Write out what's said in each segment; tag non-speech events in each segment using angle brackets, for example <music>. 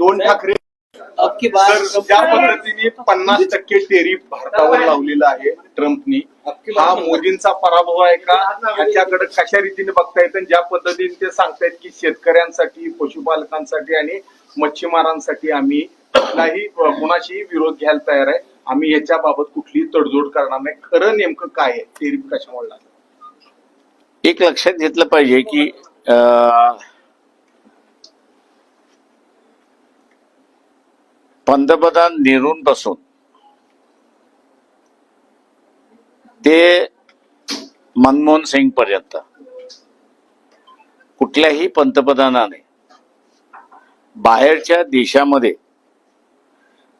दोन ठाकरे ज्या पद्धतीने पन्नास टक्के टेरिफ भारतावर लावलेला आहे ट्रम्पनी हा मोदींचा पराभव आहे का? याच्याकडे कशा रीतीने बघता येतं? आणि ज्या पद्धतीने ते सांगतायत की शेतकऱ्यांसाठी पशुपालकांसाठी आणि मच्छीमारांसाठी आम्ही कुठलाही कुणाशीही विरोध घ्यायला तयार आहे. आम्ही याच्या बाबत कुठलीही तडजोड करणार नाही. खरं नेमकं काय आहे? टेरिफ कशामुळे लागलं? एक लक्षात घेतलं पाहिजे की पंतप्रधान पंतप्रधान नेहरूंपासून. ते मनमोहन सिंग पर्यंत. कुठल्याही पंतप्रधानाने बाहेरच्या देशामध्ये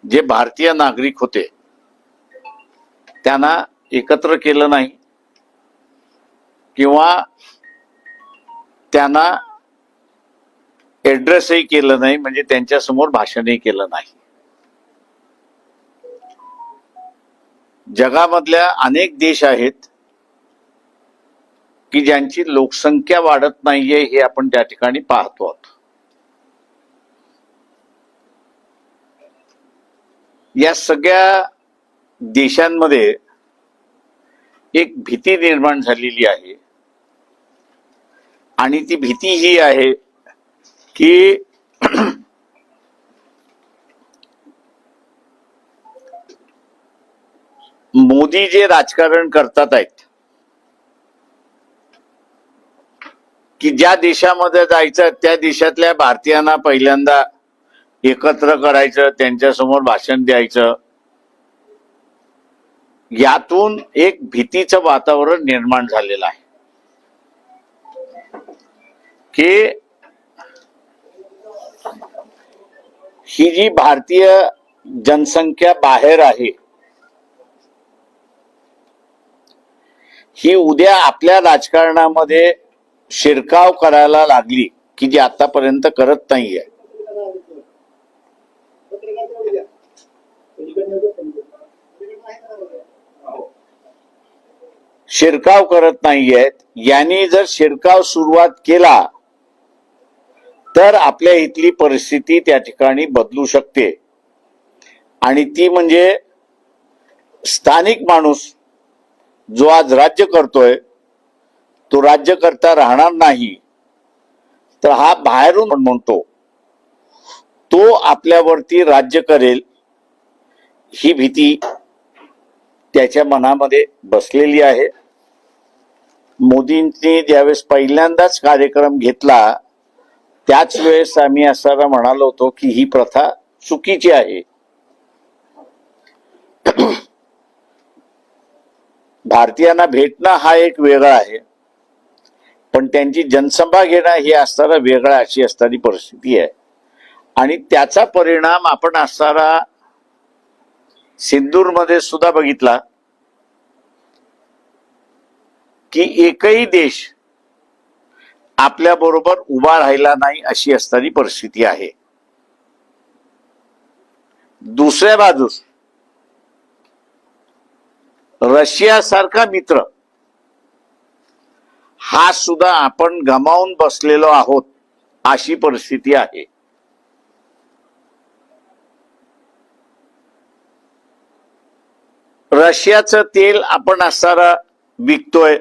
जे भारतीय नागरिक होते त्यांना एकत्र केलं नाही किंवा त्यांना ॲड्रेसही केलं नाही म्हणजे त्यांच्यासमोर भाषणही केलं नाही. जगामधल्या अनेक देश आहेत की ज्यांची लोकसंख्या वाढत नाहीये हे आपण त्या ठिकाणी पाहतो आहोत. या सगळ्या देशांमध्ये एक भीती निर्माण झालेली आहे. आणि ती भीती ही आहे की मोदी जे राजकारण करतात आहेत की ज्या देशामध्ये जायचं त्या देशातल्या भारतीयांना पहिल्यांदा एकत्र करायचं त्यांच्यासमोर भाषण द्यायचं यातून एक भीतीचं वातावरण निर्माण झालेलं आहे. की ही जी भारतीय जनसंख्या बाहेर आहे ही उद्या आपल्या राजकारणामध्ये शिरकाव करायला लागली की जी आतापर्यंत करत नाहीये. शिरकाव करत नाहीयेत. यांनी जर शिरकाव सुरुवात केला तर आपल्या इथली परिस्थिती त्या ठिकाणी बदलू शकते. आणि ती म्हणजे स्थानिक माणूस जो आज राज्य करतोय तो राज्य करता राहणार नाही. तर हा बाहेरून म्हणतो तो आपल्यावरती राज्य करेल ही भीती त्याच्या मनामध्ये बसलेली आहे. मोदींनी ज्यावेळेस पहिल्यांदाच कार्यक्रम घेतला त्याच वेळेस आम्ही असायला म्हणालो होतो की ही प्रथा चुकीची आहे. भारतीयांना भेटणं हा एक वेगळा आहे. पण त्यांची जनसभा घेणं हे असताना वेगळा अशी असणारी परिस्थिती आहे. आणि त्याचा परिणाम आपण असणारा सिंदूरमध्ये सुद्धा बघितला की एकही देश आपल्या बरोबर उभा राहिला नाही अशी असणारी परिस्थिती आहे. दुसऱ्या बाजूस रशिया सारखा मित्र. हा सुद्धा आपण गमावून बसलेलो आहोत अशी परिस्थिती आहे. रशियाचं तेल आपण असणारा विकतोय.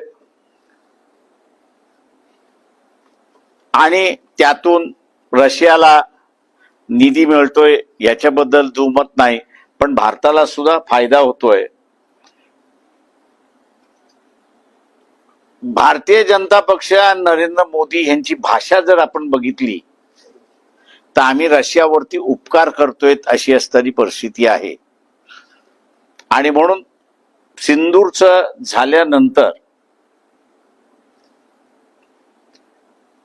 आणि त्यातून रशियाला निधी मिळतोय याच्याबद्दल दुमत नाही. पण भारताला सुद्धा फायदा होतोय. भारतीय जनता पक्ष नरेंद्र मोदी यांची भाषा जर आपण बघितली तर आम्ही रशियावरती उपकार करतोय अशी असणारी परिस्थिती आहे. आणि म्हणून सिंदूरचं झाल्यानंतर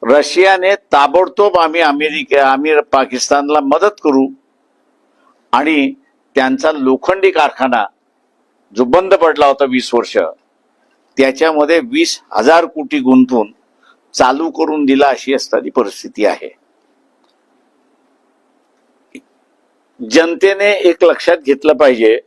रशियाने ताबडतोब आम्ही अमेरिका आम्ही पाकिस्तानला मदत करू आणि त्यांचा लोखंडी कारखाना जो बंद पडला होता वीस वर्ष त्याच्यामध्ये वीस हजार कोटी गुंतवून चालू करून दिला अशी असणारी परिस्थिती आहे. जनतेने एक लक्षात घेतलं पाहिजे.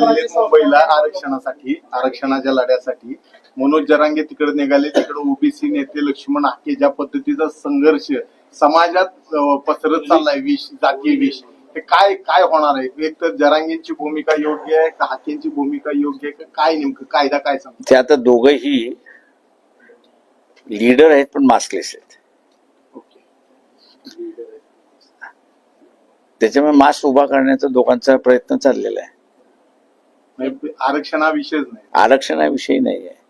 मुंबईला आरक्षणासाठी आरक्षणाच्या लढ्यासाठी मनोज जरांगे तिकडे निघाले तिकडे ओबीसी नेते लक्ष्मण आके ज्या पद्धतीचा संघर्ष समाजात पसरत चाललाय विष जातीय विष हे काय काय होणार आहे? एक तर जरांगींची भूमिका योग्य आहे का हाकेंची भूमिका योग्य आहे का? काय नेमकं कायदा काय सांगतो? ते आता दोघंही लीडर आहेत पण मास्कलेस आहेत. त्याच्यामुळे मास्क उभा करण्याचा दोघांचा प्रयत्न चाललेला आहे. म्हणजे आरक्षण हा विषयच नाही. आरक्षणाविषयी नाही आहे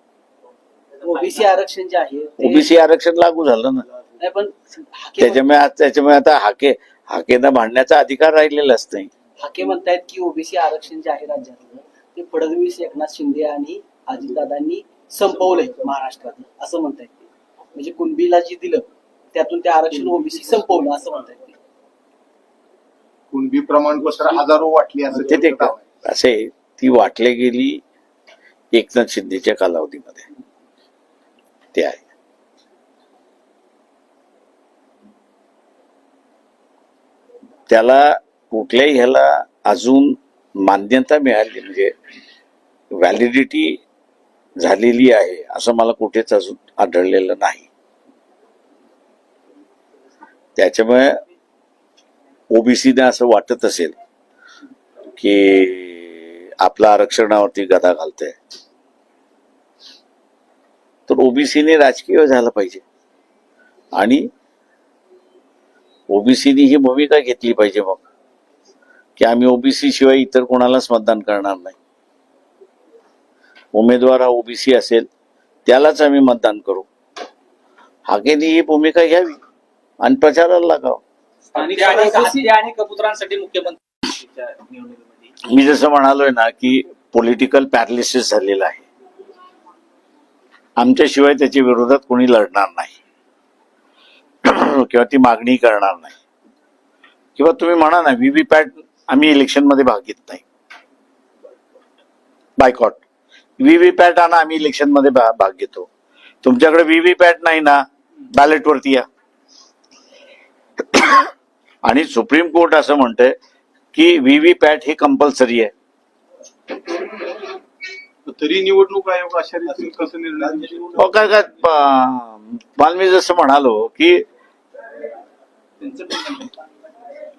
ओबीसी आरक्षण जे आहे ते- ओबीसी आरक्षण लागू झालं ना. नाही पण हाके त्याच्यामुळे आज- त्याच्यामुळे आता हाके हाकेंना भांडण्याचा अधिकार राहिलेलाच नाही हाके म्हणतायत की ओबीसी आरक्षण जे आहे राज्यातलं ते फडणवीस एकनाथ शिंदे आणि अजितदादांनी संपवलंय महाराष्ट्रात असं म्हणतायत ते. म्हणजे कुणबीला जे दिलं त्यातून ते आरक्षण ओबीसी संपवलं असं म्हणतायत ते. कुणबी प्रमाणपत्र हजारो वाटली असं ते ते. असे ती वाटले गेली एकनाथ शिंदेच्या कालावधीमध्ये. ते आहे. त्याला कुठल्याही ह्याला अजून मान्यता मिळाली म्हणजे व्हॅलिडिटी झालेली आहे असं मला कुठेच अजून आढळलेलं नाही. त्याच्यामुळे ओबीसीने असं वाटत असेल की आपल्या आरक्षणावरती गदा घालतंय. तर ओबीसीने राजकीय झालं पाहिजे. आणि ओबीसीने ही भूमिका घेतली पाहिजे मग की आम्ही ओबीसी शिवाय इतर कोणालाच मतदान करणार नाही. उमेदवार हा ओबीसी असेल त्यालाच आम्ही मतदान करू. हाकेने ही भूमिका घ्यावी आणि प्रचाराला लागावं. आणि कबुतरांसाठी मुख्यमंत्रीच्या निवडणुकीमध्ये. मी जसं म्हणालोय ना की पॉलिटिकल पॅरालिसिस झालेलं आहे. आमच्याशिवाय त्याच्या विरोधात कोणी लढणार नाही. <clears throat> किंवा ती मागणी करणार नाही. किंवा तुम्ही म्हणा ना व्हीव्हीपॅट आम्ही इलेक्शनमध्ये भाग घेत नाही. बायकॉट. व्हीव्हीपॅट आणा आम्ही इलेक्शनमध्ये भा- भाग घेतो. तुमच्याकडे व्हीव्हीपॅट नाही ना बॅलेट वरती या. <clears throat> आणि सुप्रीम कोर्ट असं म्हणतंय की व्हीव्हीपॅट हे कंपल्सरी आहे. तरी निवडणूक आयोग अशा कसं निर्णय? अहो, काय मी जसं म्हणालो की त्यांचं पण म्हणणं आहे.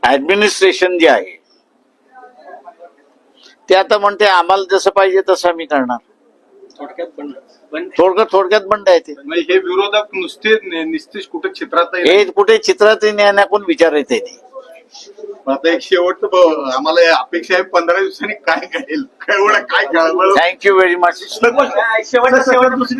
ऍडमिनिस्ट्रेशन जे आहे ते आता म्हणते आम्हाला जसं पाहिजे तसं आम्ही करणार. थोडक्यात थोडक्यात थोडक्यात बंड आहे ते. म्हणजे हे विरोधक नुसते निस्तेज कुठे क्षेत्रात हे कुठे चित्रात कोण विचारायचं नाही आता एक शेवटचं आम्हाला अपेक्षा आहे पंधरा दिवसांनी काय घडेल? एवढं काय कळवळ थँक्यू व्हेरी मच शेवट शेवट दुसरी